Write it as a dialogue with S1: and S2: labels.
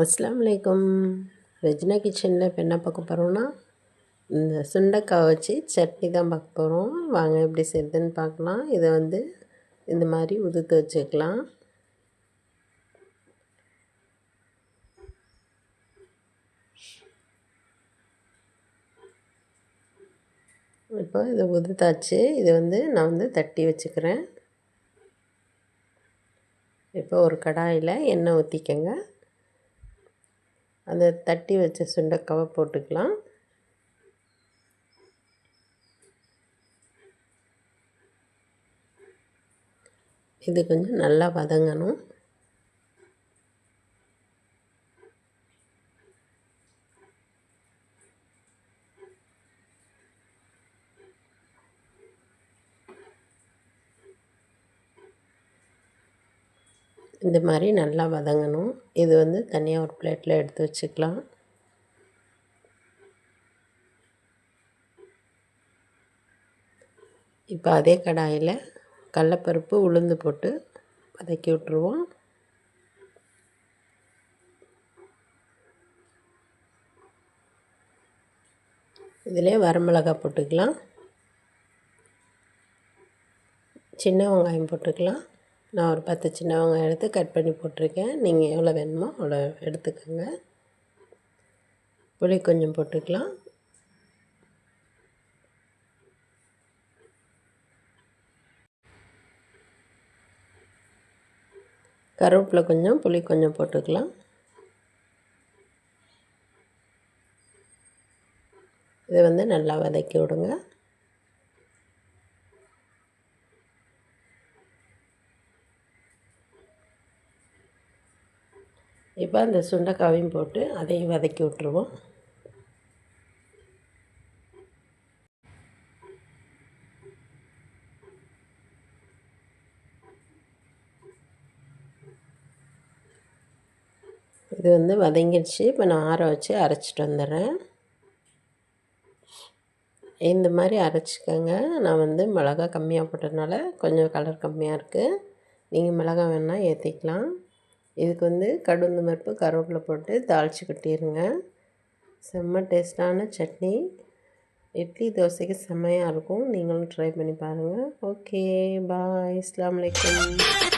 S1: அஸ்லாம் வலைக்கம் ரெஜினா கிச்சனில் இப்போ என்ன பார்க்க போகிறோம்னா இந்த சுண்டைக்காய் வச்சு சட்னி தான் பார்க்க போகிறோம் வாங்க எப்படி செய்யுதுன்னு பார்க்கலாம். இதை வந்து இந்த மாதிரி உதுத்து வச்சுக்கலாம். இப்போ இதை உதுத்தாச்சு. இதை வந்து நான் வந்து தட்டி வச்சுக்கிறேன். இப்போ ஒரு கடாயில் எண்ணெய் ஊற்றிக்கங்க அந்த தட்டி வச்ச சுண்டைக்காவை போட்டுக்கலாம். இது கொஞ்சம் நல்லா வதங்கணும். இந்த மாதிரி நல்லா வதங்கணும். இது வந்து தனியாக ஒரு பிளேட்டில் எடுத்து வச்சுக்கலாம். இப்போ அதே கடாயில் கடலப்பருப்பு உளுந்து போட்டு வதக்கி விட்ருவோம் இதிலே வரமிளகா போட்டுக்கலாம். சின்ன வெங்காயம் போட்டுக்கலாம். நான் ஒரு பத்து சின்ன வெங்காயம் எடுத்து கட் பண்ணி போட்டிருக்கேன். நீங்கள் எவ்வளோ வேணுமோ அவ்வளோ எடுத்துக்கோங்க. புளி கொஞ்சம் போட்டுக்கலாம். கருவேப்பிலை கொஞ்சம் புளி கொஞ்சம் போட்டுக்கலாம். இதை வந்து நல்லா வதக்கி விடுங்க. இப்போ அந்த சுண்டைக்காவையும் போட்டு அதையும் வதக்கி விட்ருவோம் இது வந்து வதங்கிடுச்சு. இப்போ நான் ஆற வச்சு அரைச்சிட்டு வந்துடுறேன். இந்த மாதிரி அரைச்சிக்கோங்க. நான் வந்து மிளகா கம்மியாக போட்டதுனால கொஞ்சம் கலர் கம்மியாக இருக்குது நீங்கள் மிளகா வேணால் ஏற்றிக்கலாம். இதுக்கு வந்து கடுந்து பருப்பு கருவேப்பிலை போட்டு தாளித்து கட்டிடுங்க செம்ம டேஸ்ட்டான சட்னி. இட்லி தோசைக்கு செம்மையாக இருக்கும். நீங்களும் ட்ரை பண்ணி பாருங்கள் ஓகே பாய் இஸ்லாம் வலைக்கம்